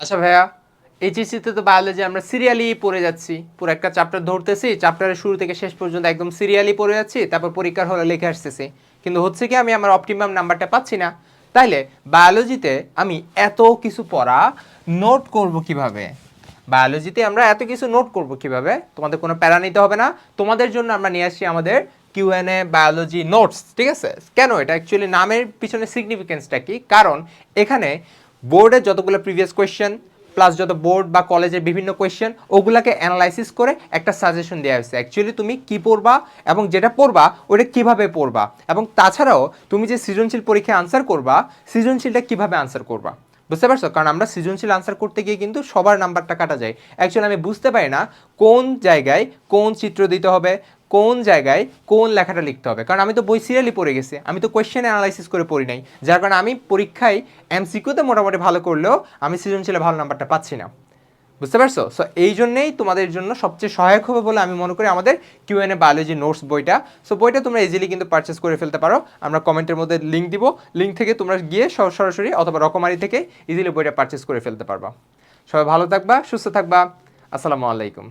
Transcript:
আচ্ছা ভাইয়া এইচএসসিতে তো বায়োলজি আমরা সিরিয়ালি পড়ে যাচ্ছি। পুরো একটা চ্যাপ্টার ধরতেছি চ্যাপ্টারের শুরু থেকে শেষ পর্যন্ত একদম সিরিয়ালি পড়ে যাচ্ছি, তারপর পরীক্ষার হলে লিখে আসতেছি। কিন্তু হচ্ছে কি, আমি আমার অপটিমাম নাম্বারটা পাচ্ছি না। তাইলে বায়োলজিতে আমি এত কিছু পড়া নোট করব কীভাবে? বায়োলজিতে আমরা এত কিছু নোট করব কীভাবে? তোমাদের কোনো প্যারা নিতে হবে না। তোমাদের জন্য আমরা নিয়ে আসছি আমাদের কিউএনএ বায়োলজি নোটস ঠিক আছে? কেন? এটা অ্যাকচুয়ালি নামের পিছনে সিগনিফিকেন্সটা কি? কারণ এখানে বোর্ডের যতগুলো প্রিভিয়াস কোয়েশ্চেন প্লাস যত বোর্ড বা কলেজের বিভিন্ন কোয়েশ্চেন ওগুলাকে অ্যানালাইসিস করে একটা সাজেশন দেওয়া হয়েছে। অ্যাকচুয়ালি তুমি কি পড়বা এবং যেটা পড়বা ওটা কীভাবে পড়বা? এবং তাছাড়াও, তুমি যে সৃজনশীল পরীক্ষায় আনসার করবা, সৃজনশীলটা কীভাবে আনসার করবা? বুঝতে পারছ? কারণ আমরা সৃজনশীল আনসার করতে গিয়ে কিন্তু সবার নাম্বারটা কাটা যায়। অ্যাকচুয়ালি আমি বুঝতে পারি না কোন জায়গায় কোন চিত্র দিতে হবে কোন জায়গায় কোন লেখাটা লিখতে হবে? কারণ আমি তো বই সিরিয়ালি পড়ে গেছি। আমি তো কোয়েশ্চেন অ্যানালাইসিস করে পড়ি নাই। যার কারণে আমি পরীক্ষায় এমসিকিউতে মোটামুটি ভালো করলেও আমি সৃজনশীলে ভালো নাম্বারটা পাচ্ছি না। বুঝতে পারছ? সো এই জন্যেই তোমাদের জন্য সবচেয়ে সহায়ক হবে বলে আমি মনে করি আমাদের Q N A biology notes বইটা। সো বইটা তোমরা ইজিলি কিন্তু পারচেস করে ফেলতে পারো। আমরা কমেন্টের মধ্যে লিঙ্ক দিব। লিঙ্ক থেকে তোমরা গিয়ে সরাসরি অথবা রকমারি থেকে ইজিলি বইটা পারচেস করে ফেলতে পারবা। সবাই ভালো থাকবা, সুস্থ থাকবা। আসসালামু আলাইকুম।